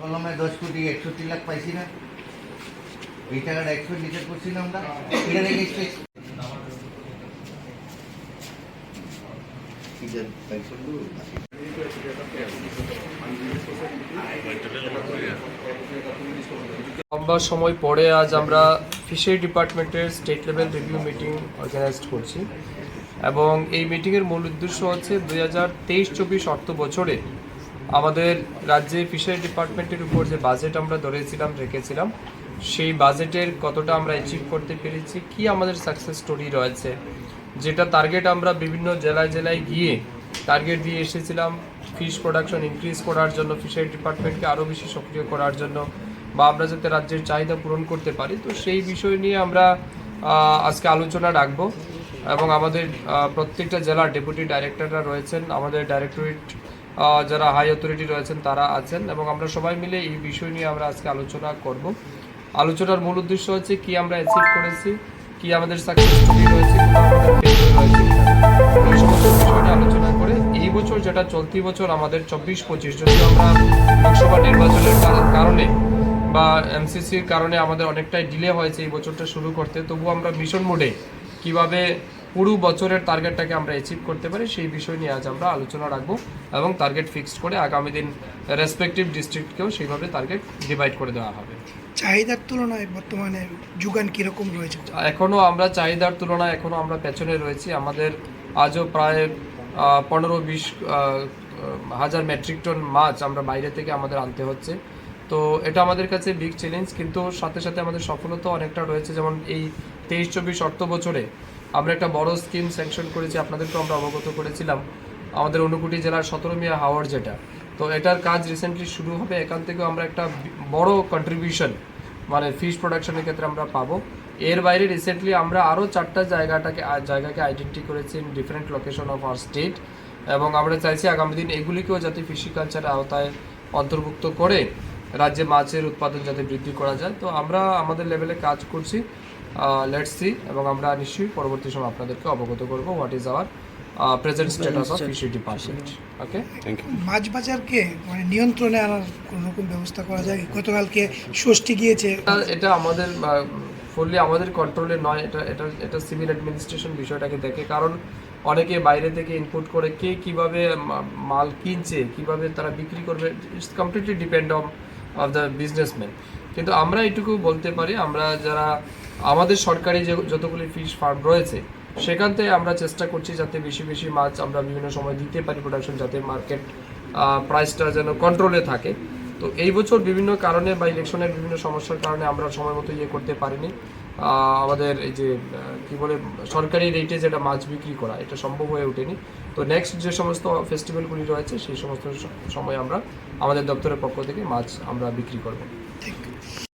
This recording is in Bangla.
কলমে দশ কোটি একষট্টি লাখ পাইছি না। এই টাকাটা এক্সপেন্ডিচার করছি না আমরা। এটা লম্বা সময় পরে আজ আমরা ফিশারি ডিপার্টমেন্টের state level review meeting organise করছি। এবং এই মিটিংয়ের মূল উদ্দেশ্য হচ্ছে দুই হাজার তেইশ চব্বিশ অর্থ বছরে আমাদের রাজ্যে ফিশারি ডিপার্টমেন্টের উপর যে বাজেট আমরা ধরেছিলাম, রেখেছিলাম, সেই বাজেটের কতটা আমরা অ্যাচিভ করতে পেরেছি, কি আমাদের সাকসেস স্টোরি রয়েছে, যেটা টার্গেট আমরা বিভিন্ন জেলায় জেলায় গিয়ে টার্গেট দিয়ে এসেছিলাম ফিশ প্রোডাকশন ইনক্রিজ করার জন্য ফিশারি ডিপার্টমেন্টকে আরও বেশি সক্রিয় করার জন্য, বা আমরা যাতে রাজ্যের চাহিদা পূরণ করতে পারি, তো সেই বিষয় নিয়ে আমরা আজকে আলোচনা রাখব, এবং আমাদের প্রত্যেকটা জেলার ডেপুটি ডাইরেক্টররা রয়েছেন, আমাদের ডাইরেক্টরেট যারা হাই অথরিটি রয়েছেন, তারা আছেন এবং আমরা সবাই মিলে এই বিষয় নিয়ে আমরা আজকে আলোচনা করব। আলোচনার মূল উদ্দেশ্য হচ্ছে কি আমরা অ্যাচিভ করেছি, কি আমাদের এই আলোচনা করে এই বছর যেটা চলতি বছর আমাদের চব্বিশ পঁচিশ যদি আমরা লোকসভা নির্বাচনের কারণে বা এমসিসির কারণে আমাদের অনেকটাই ডিলে হয়েছে এই বছরটা শুরু করতে তবু আমরা মিশন মোডে কীভাবে পুরো বছরের টার্গেটটাকে আমরা অ্যাচিভ করতে পারি সেই বিষয় নিয়ে আজ আমরা আলোচনা রাখব এবং টার্গেট ফিক্সড করে আগামী দিন রেসপেক্টিভ ডিস্ট্রিক্টকেও সেইভাবে টার্গেট ডিভাইড করে দেওয়া হবে। চাহিদার তুলনায় বর্তমানে যোগান কীরকম রয়েছে? এখনও আমরা চাহিদার তুলনায় এখনও আমরা পেছনে রয়েছি। আমাদের আজও প্রায় পনেরো বিশ হাজার মেট্রিক টন মাছ আমরা বাইরে থেকে আমাদের আনতে হচ্ছে। তো এটা আমাদের কাছে বিগ চ্যালেঞ্জ কিন্তু সাথে সাথে আমাদের সফলতা অনেকটা রয়েছে। যেমন এই তেইশ চব্বিশ অর্থ বছরে আমরা একটা বড় স্কিম স্যাংশন করেছি, আপনাদেরকেও আমরা অবগত করেছিলাম, আমাদের অনুকুটি জেলার সতেরো মিয়া হাওয়ার যেটা। তো এটার কাজ রিসেন্টলি শুরু হবে, এখান থেকেও আমরা একটা বড় কন্ট্রিবিউশন মানে ফিশ প্রোডাকশনের ক্ষেত্রে আমরা পাবো। এর বাইরে রিসেন্টলি আমরা আরও চারটা জায়গাটাকে জায়গাকে আইডেন্টি করেছি in different location of our state এবং আমরা চাইছি আগামী দিন এগুলিকেও যাতে ফিশিকালচারের আওতায় অন্তর্ভুক্ত করে রাজ্যে মাছের উৎপাদন যাতে বৃদ্ধি করা যায়। তো আমরা আমাদের লেভেলে কাজ করছি। লেটস সি এবং আমরা নিশ্চয়ই পরবর্তী সময় আপনাদেরকে অবগত করব what is our present status of fishery department okay মাছ বাজারকে মানে নিয়ন্ত্রণে আনার কোনো রকম ব্যবস্থা করা যায়? গতকালকে ষষ্ঠী গিয়েছে। এটা- আমাদের ফুললি আমাদের কন্ট্রোলে নয়। এটা এটা এটা সিভিল অ্যাডমিনিস্ট্রেশন বিষয়টাকে দেখে। কারণ অনেকে বাইরে থেকে ইনপুট করে কে কীভাবে মাল কিনছে কীভাবে তারা বিক্রি করবে। It's completely depend on of the businessman কিন্তু আমরা এটুকু বলতে পারি, আমরা যারা আমাদের সরকারি যে যতগুলি ফিশ ফার্ম রয়েছে, সেখান থেকে আমরা চেষ্টা করছি যাতে বেশি বেশি মাছ আমরা বিভিন্ন সময় দিতে পারি প্রোডাকশন যাতে মার্কেট প্রাইসটা যেন কন্ট্রোলে থাকে। তো এই বছর বিভিন্ন কারণে বা ইলেকশনের বিভিন্ন সমস্যার কারণে আমরা সময় মতো ইয়ে করতে পারিনি। আমাদের এই যে কি বলে, সরকারি রেটে যেটা মাছ বিক্রি করা, এটা সম্ভব হয়ে ওঠেনি। তো নেক্সট যে সমস্ত ফেস্টিভ্যালগুলি রয়েছে, সেই সমস্ত সময় আমরা আমাদের দপ্তরের পক্ষ থেকে মাছ আমরা বিক্রি করব।